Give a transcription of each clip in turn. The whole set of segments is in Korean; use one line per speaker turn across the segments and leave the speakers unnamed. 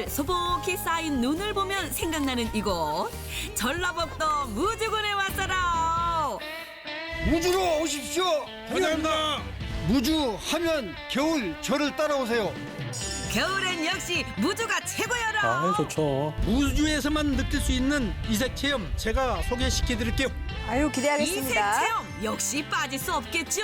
하늘 소복히 쌓인 눈을 보면 생각나는 이곳 전라북도 무주군에 왔어라.
무주로 오십시오.
감사합니다.
무주 하면 겨울 저를 따라오세요.
겨울엔 역시 무주가 최고여라.
아, 좋죠.
우주에서만 느낄 수 있는 이색 체험 제가 소개시켜 드릴게요.
아유
이색
기대하겠습니다.
체험 역시 빠질 수 없겠죠.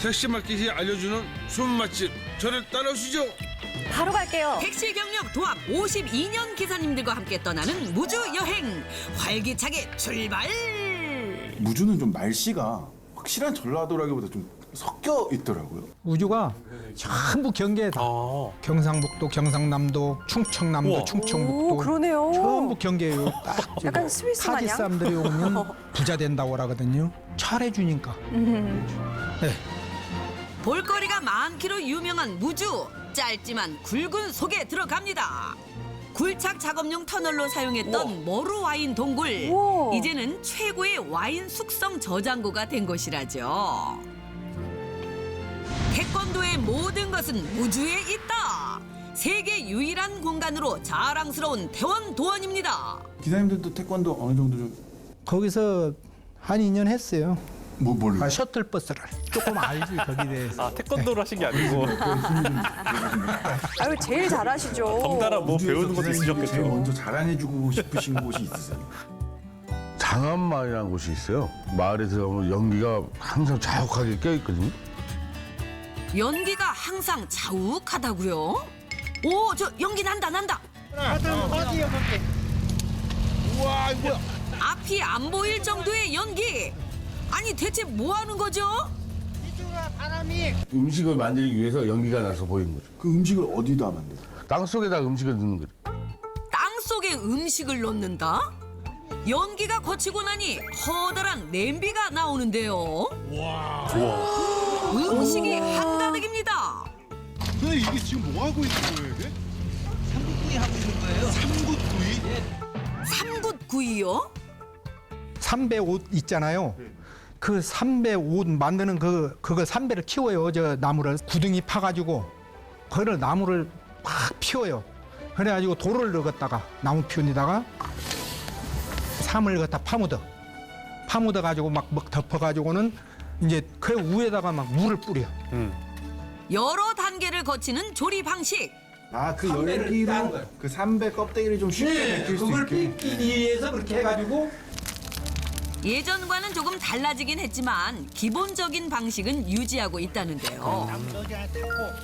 택시 마켓이 알려주는 숨은 맛집 저를 따라오시죠.
바로 갈게요.
택시 경력 도합 52년 기사님들과 함께 떠나는 무주 여행 활기차게 출발.
무주는 좀 날씨가 확실한 전라도라기보다 좀 섞여 있더라고요.
우주가 전부 경계에다
아,
경상북도, 경상남도, 충청남도,
우와.
오
충청북도
그러네요.
전부 경계예요. 딱 저기
약간 스위스
타지
마냥?
사람들이 오면 부자 된다고 하거든요. 잘해주니까.
볼거리가 많기로 유명한 무주 짧지만 굵은 속에 들어갑니다. 굴착 작업용 터널로 사용했던 머루 와인 동굴
우와.
이제는 최고의 와인 숙성 저장고가 된 곳이라죠. 태권도의 모든 것은 무주에 있다. 세계 유일한 공간으로 자랑스러운 태원 도원입니다.
기사님들도 태권도 어느 정도 좀
거기서 한 2년 했어요.
뭐, 뭘로?
아, 셔틀버스를. 조금 알지, 거기 대해서.
아 태권도를 하신 게 아니고
아유 제일 잘하시죠.
덩달아 뭐 배우는 것도
제일
있으셨겠죠.
먼저 자랑해주고 싶으신 곳이 있으세요?
장안마을이라는 곳이 있어요. 마을에 들어가면 연기가 항상 자욱하게 껴있거든요.
연기가 항상 자욱하다고요? 오, 저 연기 난다 난다.
우와 이거
앞이 안 보일 정도의 연기. 아니 대체 뭐 하는 거죠?
음식을 만들기 위해서 연기가 나서 보이는 거죠.
그 음식을 어디다 만들어요?
땅 속에다 음식을 넣는 거죠.
땅 속에 음식을 넣는다? 연기가 거치고 나니 커다란 냄비가 나오는데요. 음식이 한가득입니다.
근데 이게 지금 뭐 하고 있는 거예요 이게?
삼굿구이요?
삼배 옷 있잖아요. 그 삼배 옷 만드는 그, 그거 삼배를 키워요. 저 나무를. 구덩이 파가지고, 그걸 나무를 막 피워요. 그래가지고 돌을 넣었다가, 나무 피운데다가, 삼을 갖다 파묻어. 파묻어 가지고 막, 막 덮어가지고는 이제 그 위에다가 막 물을 뿌려.
여러 단계를 거치는 조리 방식.
아, 그 열기로 그 삼배 껍데기를 좀 쉽게 벗길 수 있게.
삐끼기 위해서 그렇게 해가지고,
예전과는 조금 달라지긴 했지만 기본적인 방식은 유지하고 있다는데요.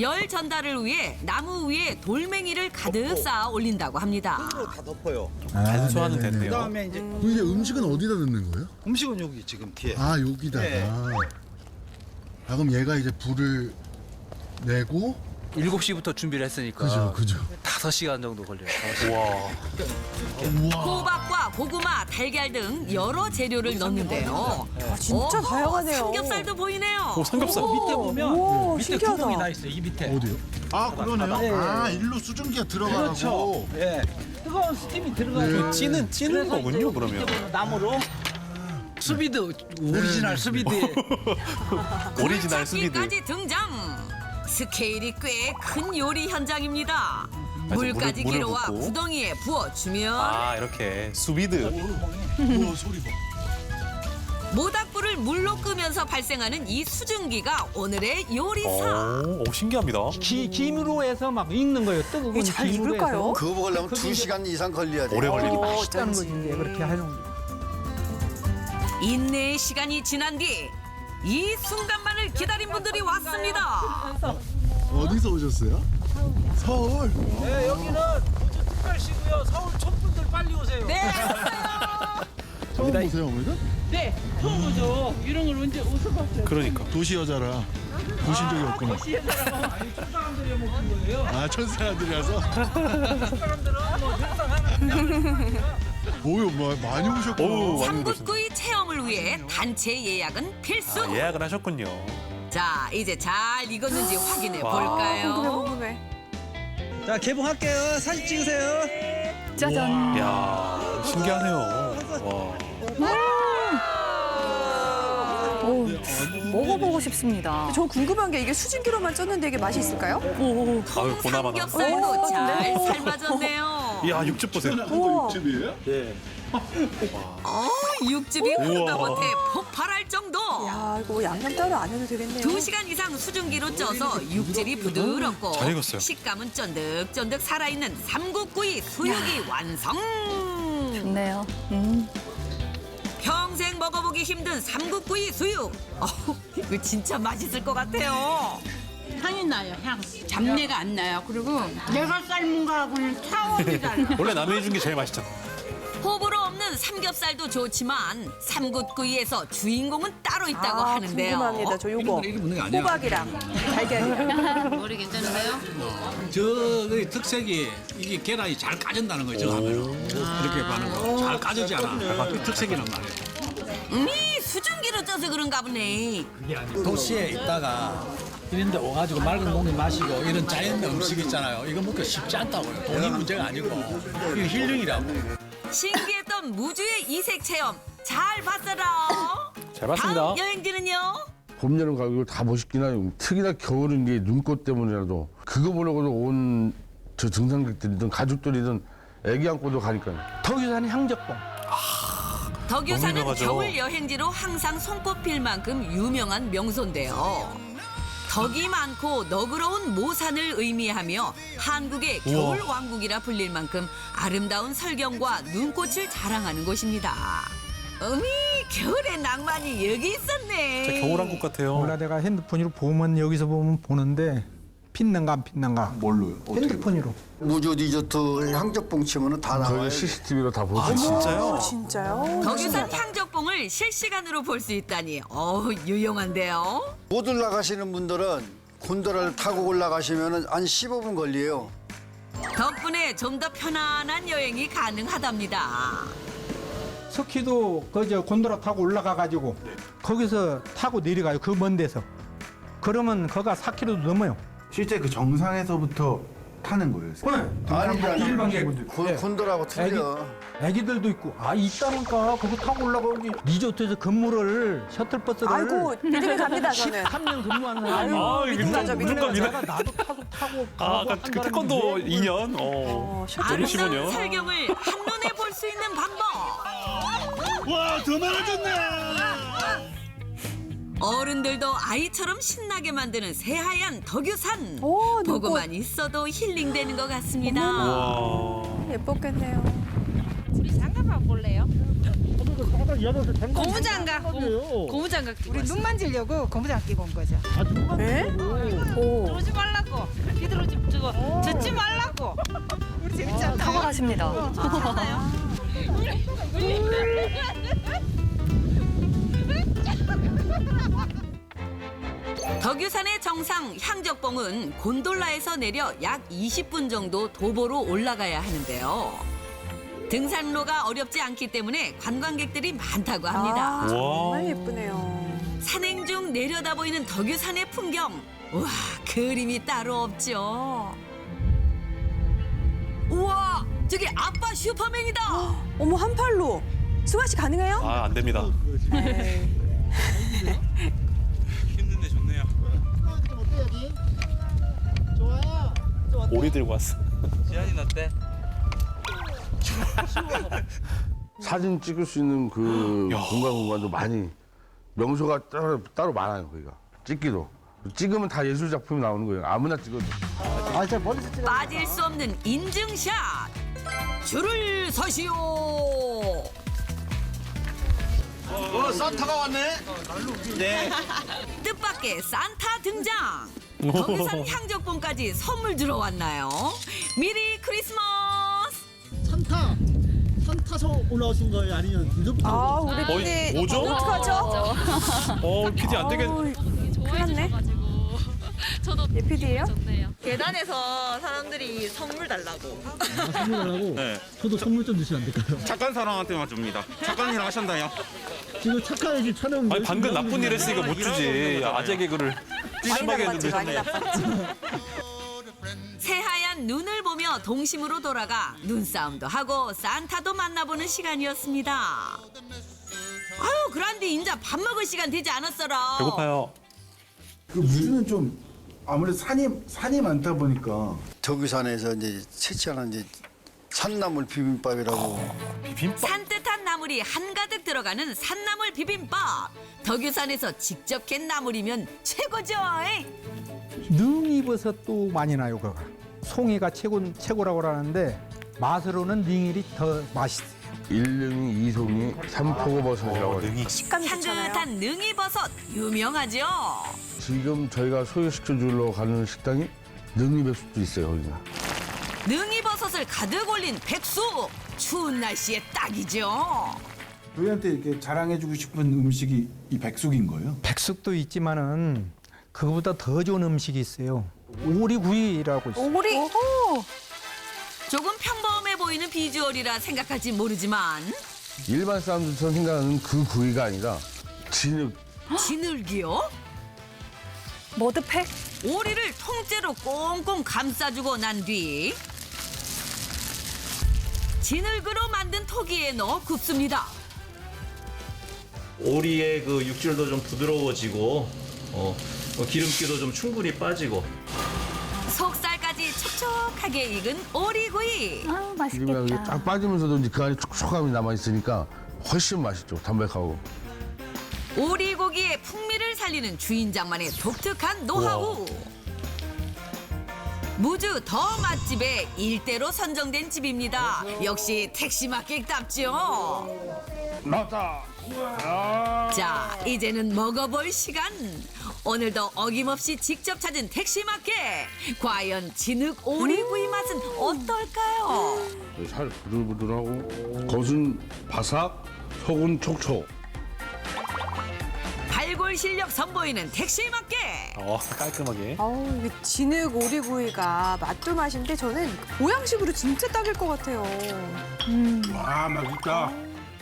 열 전달을 위해 나무 위에 돌멩이를 가득 쌓아 올린다고 합니다.
단수하는 데인데요.
그다음에 이제
이게 음식은 어디다 넣는 거예요?
음식은 여기 지금 뒤에.
아 여기다가.
네.
아 그럼 얘가 이제 불을 내고
7시부터 준비를 했으니까
그죠 그죠.
5시간 정도 걸려요.
와,
호박과 고구마, 달걀 등 여러 재료를 넣는데요.
아, 진짜
어허,
다양하네요.
삼겹살도 보이네요.
오 삼겹살.
밑에 보면
오,
밑에
신기하다.
구멍이 나 있어요. 이 밑에.
어디요? 아 그러네요.
네.
아 일로 수증기가 들어가고.
그렇죠. 예. 뜨거운 스팀이 들어가서
찌는 찌는 거군요 그러면.
나무로 수비드 오리지널 수비드에
오리지널 수비드.
굴착기까지 등장. 스케일이 꽤 큰 요리 현장입니다. 물까지
물을- 물을
기로와
붓고.
구덩이에 부어주면
아 이렇게 수비드.
우와 소리 봐.
모닥불을 물로 끄면서 발생하는 이 수증기가 오늘의 요리사.
오, 오 신기합니다.
기, 김으로 해서 막 익는 거예요. 뜨거운
이게 잘
김으로
익을까요?
해서.
그거 먹으려면 두 시간 이상 걸려야 돼.
오래 걸리고.
맛있다는 거지, 이제 그렇게 하는 거.
인내의 시간이 지난 뒤 이 순간만을 기다린 분들이 왔습니다.
어디서 오셨어요? 서울.
네, 여기는 우주 특별시고요. 서울 촌분들 빨리 오세요.
네.
처음 보세요 어머니가?
네, 처음 보죠. 이런 걸 언제 어디서 봤어요?
그러니까.
도시 여자라 보신 적이 없구나.
아니 촌사람들이 먹는 거예요.
아 천사들이라서.
사람들은 뭐 하나
오요 뭐 많이 오셨구나.
오 많이 오셨네.
삼국구이 체험을 위해 단체 예약은 필수.
아, 예약을 하셨군요.
자, 이제 잘 익었는지 확인해.
궁금해
볼까요?
궁금해.
자 개봉할게요. 사진 찍으세요.
짜잔.
이야 신기하네요. 와.
오, 먹어보고 싶습니다.
저 궁금한 게 이게 수증기로만 쪘는데 이게 맛이 있을까요?
아유 보나마나.
삼겹살도 잘 삶아졌네요.
이야 육즙 보세요.
집이에요?
어, 육즙이. 흐르다 못해 폭발할 정도.
야, 이거 양념 따로 안 해도 되겠네요.
두 시간 이상 수증기로 쪄서 육질이 부드럽고
잘 익었어요.
식감은 쫀득쫀득 살아있는 삼국구이 수육이 완성.
좋네요. 음.
평생 먹어보기 힘든 삼국구이 수육. 어우, 이거 진짜 맛있을 것 같아요.
향이 나요, 향. 잡내가 안 나요. 그리고 내가 삶은 거하고는 차원이 달라.
원래 남이 해준 게 제일 맛있잖아.
호불호 없는 삼겹살도 좋지만 삼국구이에서 주인공은 따로 있다고
아,
하는데요.
궁금합니다. 저 요거 호박이랑 달걀이랑.
머리 괜찮으세요?
저그 특색이 이게 계란이 잘 까진다는 거죠 하면은. 이렇게 하는 거. 잘 까지지 않아. 그 특색이란 말이에요.
음, 수증기로 쪄서 그런가 보네.
도시에 있다가 이런데 와가지고 맑은 공기 마시고 이런 자연 음식 있잖아요. 이거 먹기 쉽지 않다고요. 돈이 문제가 아니고. 이거 힐링이라고.
신기했던 무주의 이색 체험 잘 봤어라.
잘 봤습니다.
다음 여행지는요?
봄, 여름, 가을 다 멋있긴 하요 특히나 겨울은 게 눈꽃 때문이라도 그거 보려고도 온 저 등산객들이든 가족들이든 애기 안고도 가니까요.
덕유산 향적봉.
덕유산은
유명하죠.
겨울 여행지로 항상 손꼽힐 만큼 유명한 명소인데요. 덕이 많고 너그러운 모산을 의미하며 한국의. 겨울 왕국이라 불릴 만큼 아름다운 설경과 눈꽃을 자랑하는 곳입니다. 어미 겨울의 낭만이 여기 있었네.
겨울왕국 같아요.
몰라 내가 핸드폰으로 보면 여기서 보면 보는데 빛난가 안 빛난가.
뭘로요?
핸드폰으로.
무조 디저트 향적봉 치면은 다 나와요.
저희 CCTV로 다
볼수아
있어요.
진짜요?
진짜요?
덕유산 향적봉을 실시간으로 볼 수 있다니 어우 유용한데요.
못 올라가시는 분들은 곤도라를 타고 올라가시면은 한 15분 걸려요.
덕분에 좀 더 편안한 여행이 가능하답니다.
스키도 그저 곤도라 타고 올라가 가지고 거기서 타고 내려가요. 그 먼 데서. 그러면 거가 4km도 넘어요.
실제 그 정상에서부터 타는 거예요.
아니, 아니,
일반객분들.
곤- 곤도라고 틀려.
애기들도 있고 아 있다니까 그거 타고 올라가기 리조트에서 근무를 셔틀버스를
아이고, 믿음이 갑니다, 저는.
13년 근무하는 사람이
아
믿음 가죠, 믿음 가죠.
내가 나도 타고 타고
아,
가고
아까 그 태권도
건데
2년. 어.
어, 셔틀
아름다운
15년.
설경을 한눈에 볼 수 있는 방법.
와, 더 많아졌네.
어른들도 아이처럼 신나게 만드는 새하얀 덕유산.
오, 눈꽃.
보고만 있어도 힐링되는 것 같습니다.
와.
예뻤겠네요.
우리 장갑 안 볼래요?
고무 장갑. 고무 장갑 끼고
우리 눈 만지려고 고무장 끼고 온 거죠.
네? 오.
들어오지 말라고. 비들어오지 저거 젖지 말라고. 우리 재밌지 않나요?
타고 가십니다.
덕유산의 정상 향적봉은 곤돌라에서 내려 약 20분 정도 도보로 올라가야 하는데요. 등산로가 어렵지 않기 때문에 관광객들이 많다고 합니다.
아, 정말
와.
예쁘네요.
산행 중 내려다 보이는 덕유산의 풍경. 우와, 그림이 따로 없죠. 우와, 저기 아빠 슈퍼맨이다.
어머, 한 팔로. 승아 씨 가능해요?
아 안 됩니다.
힘든데 좋네요
오리 들고 왔어.
지한이 어때?
사진 찍을 수 있는 그
야.
공간 공간도 많이 명소가 따로, 따로 많아요 거기가 찍기도 찍으면 다 예술 작품이 나오는 거예요 아무나 찍어도
빠질 수 없는 인증샷. 줄을 서시오.
어, 산타가 왔네. 네.
뜻밖의 산타 등장. 덕유산 향적봉까지 선물 들어왔나요? 미리 크리스마스.
산타 산타서 올라오신 거예요 아니면 이제부터
아, 우리
거의. 뭐죠?
어떡하죠?
어 PD 안 되겠.
큰일 났네. 예, PD예요?
계단에서 사람들이 선물 달라고.
선물하고
네.
저도 선물 좀 주시면 안 될까요?
착한 사람한테만 줍니다. 착한 일 하셨나요?
지금 착한 집 촬영
아니 방금 나쁜 일 했으니까 못 주지. 아재 개그를
많이
심하게
나빴지,
했는데.
많이 나빴지.
새하얀 눈을 보며 동심으로 돌아가 눈싸움도 하고 산타도 만나보는 시간이었습니다. 아유 그런데 인자 밥 먹을 시간 되지 않았어라.
배고파요.
그 무주는 좀 아무래도 산이 산이 많다 보니까
덕유산에서 이제 채취하는 이제 산나물 비빔밥이라고
비빔밥.
산뜻한 나물이 한가득 들어가는 산나물 비빔밥. 덕유산에서 직접 캔 나물이면 최고죠.
능이버섯도 많이 나요, 그거. 송이가 최고, 최고라고 하는데 맛으로는 능일이 더 맛있어요.
일릉이, 이송이, 삼포고버섯이라고 해요.
능이.
식감이 좋잖아요.
향긋한 능이버섯 유명하죠.
지금 저희가 소개시켜 주러 가는 식당이 능이백숙도 있어요, 거기가.
능이버섯을 가득 올린 백숙. 추운 날씨에 딱이죠.
저희한테 이렇게 자랑해주고 싶은 음식이 이 백숙인 거예요.
백숙도 있지만은 그거보다 더 좋은 음식이 있어요. 오리구이라고 있어요.
오리.
조금 평범해 보이는 비주얼이라 생각할지 모르지만
일반 사람들처럼 생각하는 그 구이가 아니라 진흙,
진흙이요?
머드팩?
오리를 통째로 꽁꽁 감싸주고 난 뒤 진흙으로 만든 토기에 넣어 굽습니다.
오리의 그 육질도 좀 부드러워지고 어, 어, 기름기도 좀 충분히 빠지고
속살까지 촉촉하게 익은 오리구이.
아
기름이 이게 딱 빠지면서도 이제 그 안에 촉촉함이 남아 있으니까 훨씬 맛있죠, 담백하고.
오리고기의 풍미를 살리는 주인장만의 독특한 노하우. 무주 더 맛집의 일대로 선정된 집입니다. 역시 택시 마켓답죠.
나왔다!
자, 이제는 먹어볼 시간. 오늘도 어김없이 직접 찾은 택시 마켓. 과연 진흙 오리구이 맛은 어떨까요?
살 부들부들하고, 겉은 바삭, 속은 촉촉.
발골 실력 선보이는 택시 마켓.
어, 깔끔하게.
아우, 이게 진흙 오리구이가 맛도 맛인데 저는 보양식으로 진짜 딱일 것 같아요.
아 맛있다.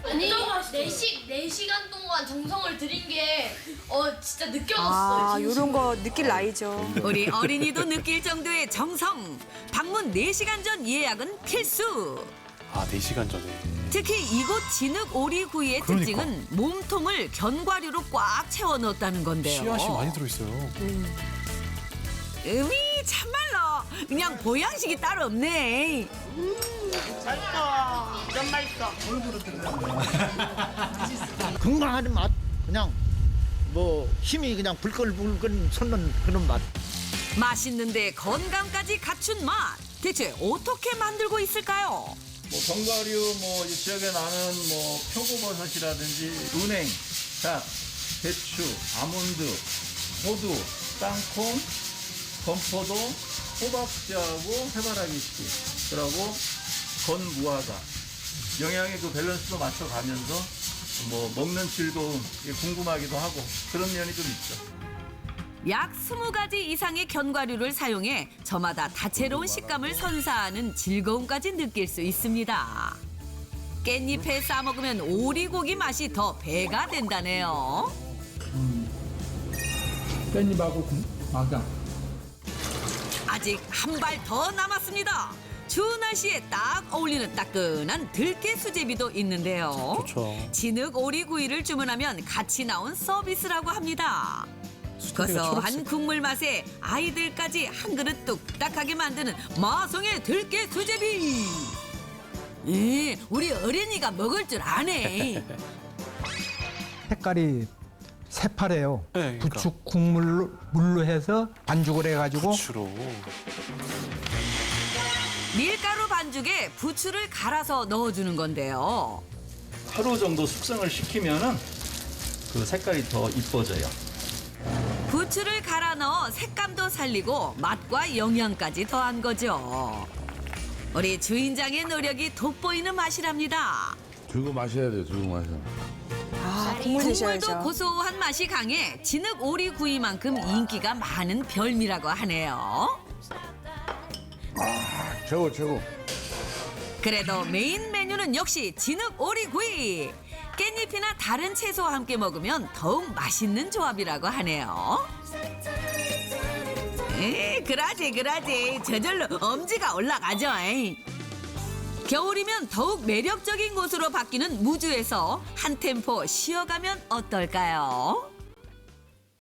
아니 4시, 4시간 동안 정성을 들인 게 어, 진짜 느껴졌어요.
아. 요런 거 느낄 나이죠.
우리 어린이도 느낄 정도의 정성. 방문 4시간 전 예약은 필수.
아, 4시간 전에.
특히 이곳 진흙 오리구이의
그러니까.
특징은 몸통을 견과류로 꽉 채워 넣었다는 건데요.
씨앗이 많이 들어있어요.
음이 참말로 그냥 보양식이 따로 없네.
건강한 맛 그냥 뭐 힘이 그냥 불끈불끈 솟는 그런 맛
맛있는데 건강까지 갖춘 맛. 대체 어떻게 만들고 있을까요?
뭐 견과류 뭐 이 지역에 나는 뭐 표고버섯이라든지 은행, 잣, 배추, 아몬드, 호두, 땅콩, 건포도, 호박씨하고 해바라기 씨, 그리고 건무화과 영양의 그 밸런스도 맞춰가면서 뭐 먹는 즐거움 궁금하기도 하고 그런 면이 좀 있죠.
약 20가지 이상의 견과류를 사용해 저마다 다채로운 식감을 선사하는 즐거움까지 느낄 수 있습니다. 깻잎에 싸먹으면 오리고기 맛이 더 배가 된다네요.
깻잎하고 마장.
아직 한 발 더 남았습니다. 추운 날씨에 딱 어울리는 따끈한 들깨 수제비도 있는데요.
좋죠.
진흙 오리구이를 주문하면 같이 나온 서비스라고 합니다. 고소한. 국물 맛에 아이들까지 한 그릇 뚝딱하게 만드는 마성의 들깨 수제비. 예, 우리 어린이가 먹을 줄 아네.
색깔이 새파래요.
네, 그러니까.
부추 국물로 물로 해서 반죽을 해가지고
주로.
밀가루 반죽에 부추를 갈아서 넣어주는 건데요.
하루 정도 숙성을 시키면은 그 색깔이 더 이뻐져요.
부추를 갈아 넣어 색감도 살리고 맛과 영양까지 더한 거죠. 우리 주인장의 노력이 돋보이는 맛이랍니다.
들고 마셔야 돼요, 들고 마셔.
아, 국물
국물도
드셔야죠.
고소한 맛이 강해 진흙 오리 구이만큼 인기가 많은 별미라고 하네요.
최고, 최고.
그래도 메인 메뉴는 역시 진흙 오리 구이. 깻잎이나 다른 채소와 함께 먹으면 더욱 맛있는 조합이라고 하네요. 에, 그라지 그라지 저절로 엄지가 올라가죠. 에이. 겨울이면 더욱 매력적인 곳으로 바뀌는 무주에서 한 템포 쉬어가면 어떨까요?